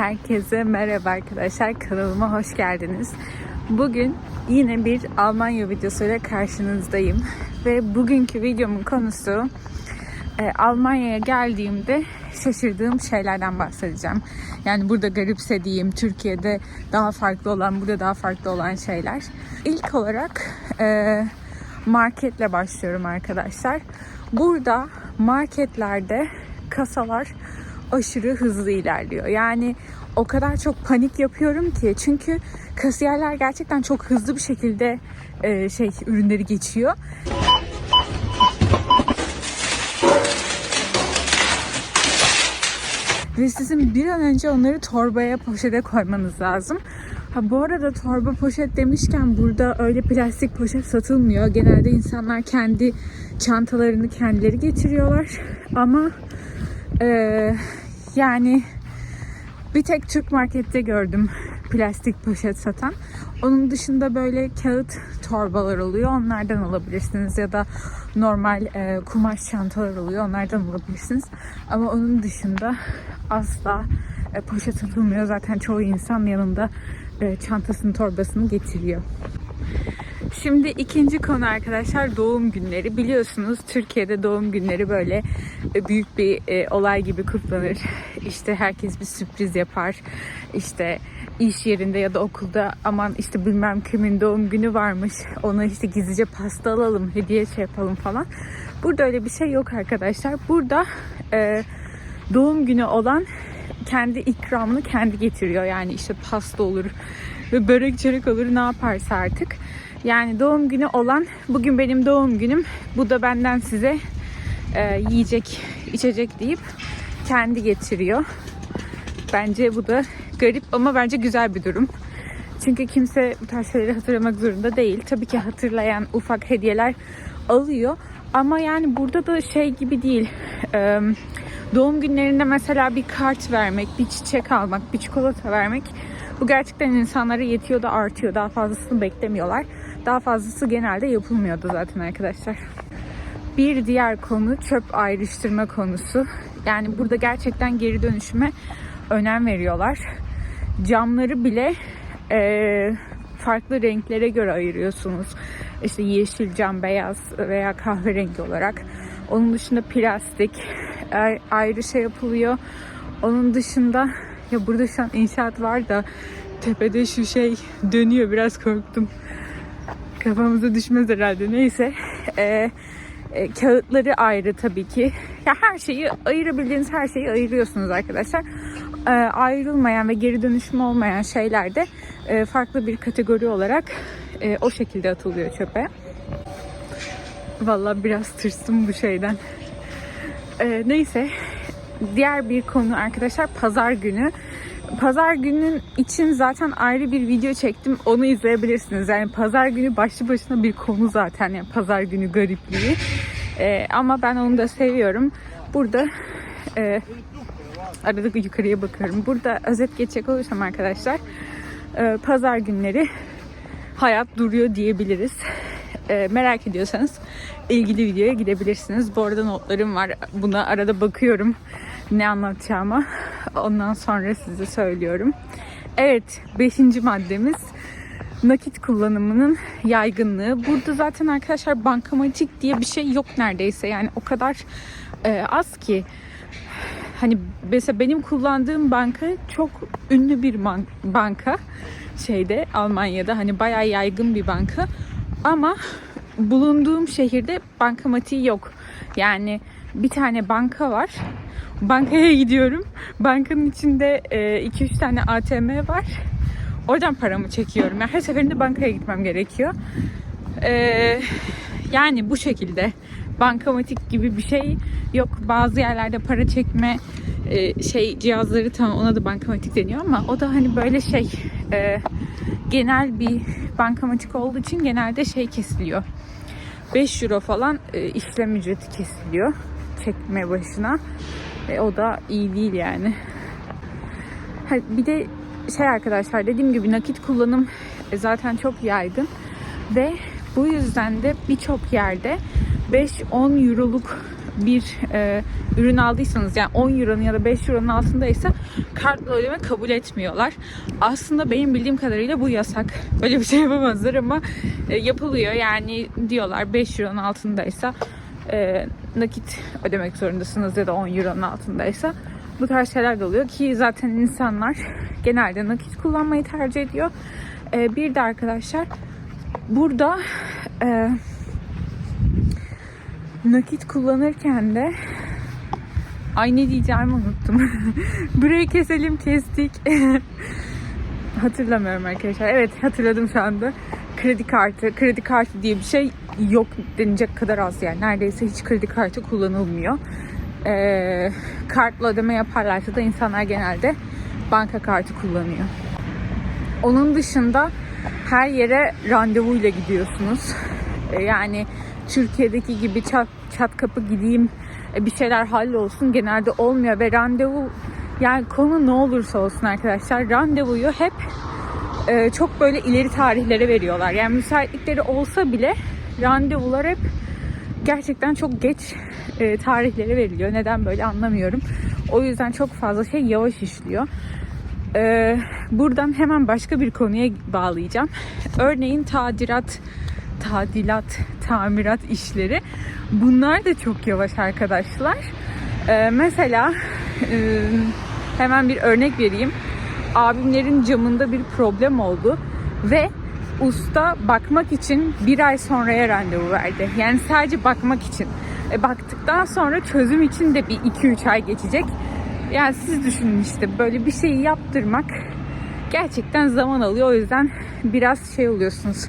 Herkese merhaba arkadaşlar. Kanalıma hoş geldiniz. Bugün yine bir Almanya videosuyla karşınızdayım. Ve bugünkü videomun konusu e, Almanya'ya geldiğimde şaşırdığım şeylerden bahsedeceğim. Yani burada garipsediğim, Türkiye'de daha farklı olan, burada daha farklı olan şeyler. İlk olarak e, marketle başlıyorum arkadaşlar. Burada marketlerde kasalar aşırı hızlı ilerliyor. Yani o kadar çok panik yapıyorum ki çünkü kasiyerler gerçekten çok hızlı bir şekilde e, şey ürünleri geçiyor. Ve sizin bir an önce onları torbaya, poşete koymanız lazım. Ha bu arada torba poşet demişken burada öyle plastik poşet satılmıyor. Genelde insanlar kendi çantalarını kendileri getiriyorlar. Ama eee, yani bir tek Türk markette gördüm plastik poşet satan. Onun dışında böyle kağıt torbalar oluyor. Onlardan alabilirsiniz ya da normal e, kumaş çantalar oluyor. Onlardan alabilirsiniz. Ama onun dışında asla e, poşet satılmıyor. Zaten çoğu insan yanında e, çantasını torbasını getiriyor. Şimdi ikinci konu arkadaşlar doğum günleri. Biliyorsunuz Türkiye'de doğum günleri böyle büyük bir e, olay gibi kutlanır. İşte herkes bir sürpriz yapar. İşte iş yerinde ya da okulda aman işte bilmem kimin doğum günü varmış. Ona işte gizlice pasta alalım, hediye şey yapalım falan. Burada öyle bir şey yok arkadaşlar. Burada e, doğum günü olan kendi ikramını kendi getiriyor. Yani işte pasta olur ve börek çörek olur ne yaparsa artık. Yani doğum günü olan bugün benim doğum günüm bu da benden size e, yiyecek içecek deyip kendi getiriyor. Bence bu da garip ama bence güzel bir durum. Çünkü kimse bu tarz şeyleri hatırlamak zorunda değil. Tabii ki hatırlayan ufak hediyeler alıyor. Ama yani burada da şey gibi değil. Ee, doğum günlerinde mesela bir kart vermek, bir çiçek almak, bir çikolata vermek bu gerçekten insanlara yetiyor da artıyor. Daha fazlasını beklemiyorlar. Daha fazlası genelde yapılmıyordu zaten arkadaşlar. Bir diğer konu çöp ayrıştırma konusu. Yani burada gerçekten geri dönüşüme önem veriyorlar. Camları bile eee, farklı renklere göre ayırıyorsunuz. İşte yeşil cam, beyaz veya kahverengi olarak. Onun dışında plastik ay- ayrı şey yapılıyor. Onun dışında ya burada şu an inşaat var da tepede şu şey dönüyor biraz korktum. Kafamıza düşmez herhalde. Neyse. Ee, e, kağıtları ayrı tabii ki. Ya her şeyi ayırabildiğiniz her şeyi ayırıyorsunuz arkadaşlar. Ee, ayrılmayan ve geri dönüşüm olmayan şeyler de e, farklı bir kategori olarak e, o şekilde atılıyor çöpe. Vallahi biraz tırstım bu şeyden. Ee, neyse. Diğer bir konu arkadaşlar pazar günü. Pazar günün için zaten ayrı bir video çektim. Onu izleyebilirsiniz. Yani pazar günü başlı başına bir konu zaten. Yani pazar günü garipliği. Ee, ama ben onu da seviyorum. Burada e, arada yukarıya bakıyorum. Burada özet geçecek olursam arkadaşlar e, pazar günleri hayat duruyor diyebiliriz. E, merak ediyorsanız ilgili videoya gidebilirsiniz. Bu arada notlarım var. Buna arada bakıyorum ne anlatacağıma. Ondan sonra size söylüyorum. Evet, beşinci maddemiz nakit kullanımının yaygınlığı. Burada zaten arkadaşlar bankamatik diye bir şey yok neredeyse. Yani o kadar e, az ki hani mesela benim kullandığım banka çok ünlü bir ban- banka şeyde Almanya'da hani bayağı yaygın bir banka ama bulunduğum şehirde bankamatiği yok. Yani bir tane banka var. Bankaya gidiyorum. Bankanın içinde 2-3 tane ATM var. Oradan paramı çekiyorum. Yani her seferinde bankaya gitmem gerekiyor. Ee, yani bu şekilde bankamatik gibi bir şey yok. Bazı yerlerde para çekme e, şey cihazları tamam ona da bankamatik deniyor ama o da hani böyle şey e, genel bir bankamatik olduğu için genelde şey kesiliyor. 5 euro falan e, işlem ücreti kesiliyor çekme başına. E, o da iyi değil yani. Bir de şey arkadaşlar dediğim gibi nakit kullanım e, zaten çok yaygın ve bu yüzden de birçok yerde 5-10 euroluk bir e, ürün aldıysanız yani 10 euronun ya da 5 euronun altındaysa kartla ödeme kabul etmiyorlar. Aslında benim bildiğim kadarıyla bu yasak. Böyle bir şey yapamazlar ama e, yapılıyor. Yani diyorlar 5 euronun altındaysa e, nakit ödemek zorundasınız ya da 10 euronun altındaysa bu tarz şeyler de oluyor ki zaten insanlar genelde nakit kullanmayı tercih ediyor. E, bir de arkadaşlar burada e, nakit kullanırken de ay ne diyeceğimi unuttum. Burayı keselim kestik. Hatırlamıyorum arkadaşlar. Evet hatırladım şu anda. Kredi kartı, kredi kartı diye bir şey yok denecek kadar az yani. Neredeyse hiç kredi kartı kullanılmıyor. Ee, kartla ödeme yaparlarsa da insanlar genelde banka kartı kullanıyor. Onun dışında her yere randevuyla gidiyorsunuz. Ee, yani Türkiye'deki gibi çat, çat kapı gideyim e, bir şeyler hallolsun genelde olmuyor ve randevu yani konu ne olursa olsun arkadaşlar randevuyu hep e, çok böyle ileri tarihlere veriyorlar. Yani müsaitlikleri olsa bile randevular hep gerçekten çok geç e, tarihlere veriliyor. Neden böyle anlamıyorum. O yüzden çok fazla şey yavaş işliyor. E, buradan hemen başka bir konuya bağlayacağım. Örneğin tadilat, tadilat, tamirat işleri. Bunlar da çok yavaş arkadaşlar. E, mesela e, hemen bir örnek vereyim. Abimlerin camında bir problem oldu ve usta bakmak için bir ay sonraya randevu verdi. Yani sadece bakmak için. E, baktıktan sonra çözüm için de bir 2-3 ay geçecek. Yani siz düşünün işte böyle bir şeyi yaptırmak gerçekten zaman alıyor. O yüzden biraz şey oluyorsunuz.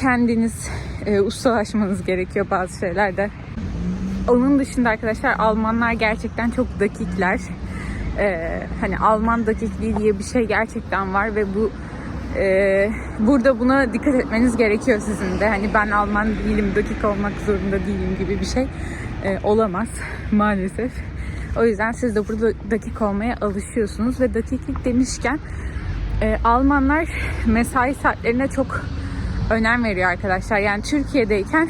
Kendiniz e, ustalaşmanız gerekiyor bazı şeylerde. Onun dışında arkadaşlar Almanlar gerçekten çok dakikler. Ee, hani Alman dakikliği diye bir şey gerçekten var ve bu e, burada buna dikkat etmeniz gerekiyor sizin de. Hani ben Alman değilim, dakik olmak zorunda değilim gibi bir şey e, olamaz maalesef. O yüzden siz de burada dakik olmaya alışıyorsunuz ve dakiklik demişken e, Almanlar mesai saatlerine çok önem veriyor arkadaşlar. Yani Türkiye'deyken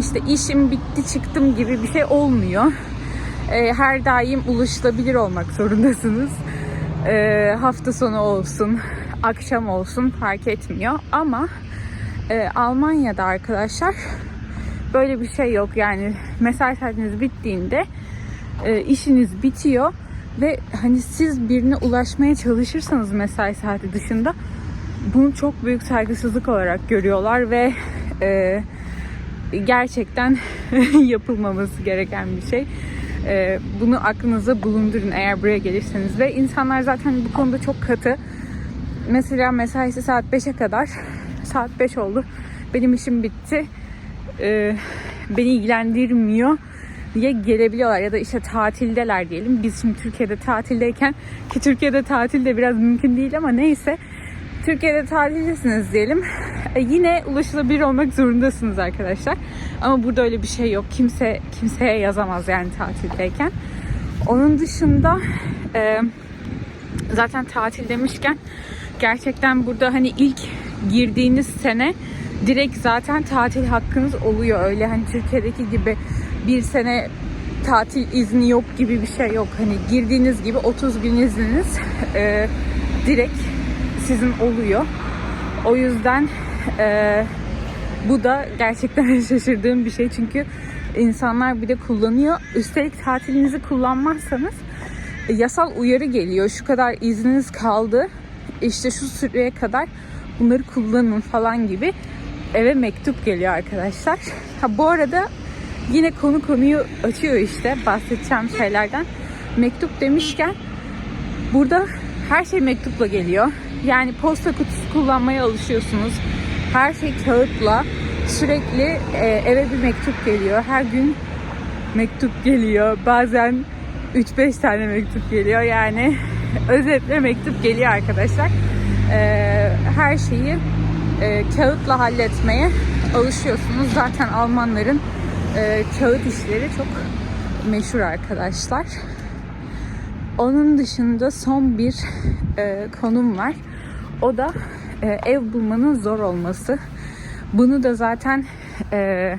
işte işim bitti çıktım gibi bir şey olmuyor. E, her daim ulaşılabilir olmak zorundasınız. E, hafta sonu olsun, akşam olsun fark etmiyor. Ama e, Almanya'da arkadaşlar böyle bir şey yok. Yani mesai saatiniz bittiğinde e, işiniz bitiyor ve hani siz birine ulaşmaya çalışırsanız mesai saati dışında bunu çok büyük saygısızlık olarak görüyorlar ve e, gerçekten yapılmaması gereken bir şey. E, bunu aklınıza bulundurun eğer buraya gelirseniz ve insanlar zaten bu konuda çok katı. Mesela mesaisi saat 5'e kadar saat 5 oldu. Benim işim bitti. E, beni ilgilendirmiyor diye gelebiliyorlar ya da işte tatildeler diyelim. Biz şimdi Türkiye'de tatildeyken ki Türkiye'de tatil de biraz mümkün değil ama neyse Türkiye'de tatildesiniz diyelim. E, yine ulaşılabilir olmak zorundasınız arkadaşlar. Ama burada öyle bir şey yok. Kimse kimseye yazamaz yani tatildeyken. Onun dışında e, zaten tatil demişken gerçekten burada hani ilk girdiğiniz sene direkt zaten tatil hakkınız oluyor. Öyle hani Türkiye'deki gibi bir sene tatil izni yok gibi bir şey yok. Hani girdiğiniz gibi 30 gün izniniz e, direkt sizin oluyor. O yüzden e, bu da gerçekten şaşırdığım bir şey. Çünkü insanlar bir de kullanıyor. Üstelik tatilinizi kullanmazsanız e, yasal uyarı geliyor. Şu kadar izniniz kaldı. İşte şu süreye kadar bunları kullanın falan gibi eve mektup geliyor arkadaşlar. Ha bu arada yine konu konuyu açıyor işte bahsedeceğim şeylerden. Mektup demişken burada her şey mektupla geliyor. Yani posta kutusu kullanmaya alışıyorsunuz. Her şey kağıtla. Sürekli e, eve bir mektup geliyor. Her gün mektup geliyor. Bazen 3-5 tane mektup geliyor. Yani özetle mektup geliyor arkadaşlar. E, her şeyi e, kağıtla halletmeye alışıyorsunuz. Zaten Almanların e, kağıt işleri çok meşhur arkadaşlar. Onun dışında son bir e, konum var. O da e, ev bulmanın zor olması. Bunu da zaten e,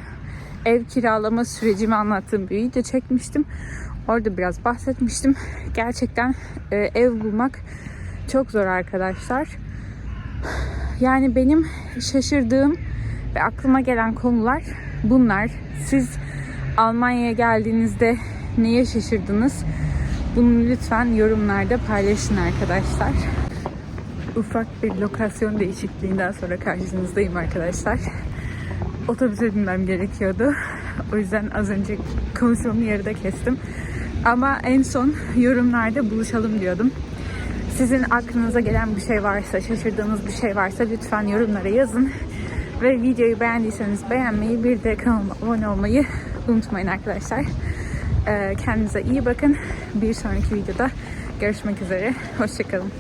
ev kiralama sürecimi anlattığım bir video çekmiştim. Orada biraz bahsetmiştim. Gerçekten e, ev bulmak çok zor arkadaşlar. Yani benim şaşırdığım ve aklıma gelen konular bunlar. Siz Almanya'ya geldiğinizde neye şaşırdınız? Bunu lütfen yorumlarda paylaşın arkadaşlar. Ufak bir lokasyon değişikliğinden sonra karşınızdayım arkadaşlar. Otobüse binmem gerekiyordu. O yüzden az önce konuşmamı yarıda kestim. Ama en son yorumlarda buluşalım diyordum. Sizin aklınıza gelen bir şey varsa, şaşırdığınız bir şey varsa lütfen yorumlara yazın. Ve videoyu beğendiyseniz beğenmeyi, bir de kanalıma abone olmayı unutmayın arkadaşlar. Ee, Kendinize iyi bakın. Bir sonraki videoda görüşmek üzere. Hoşçakalın.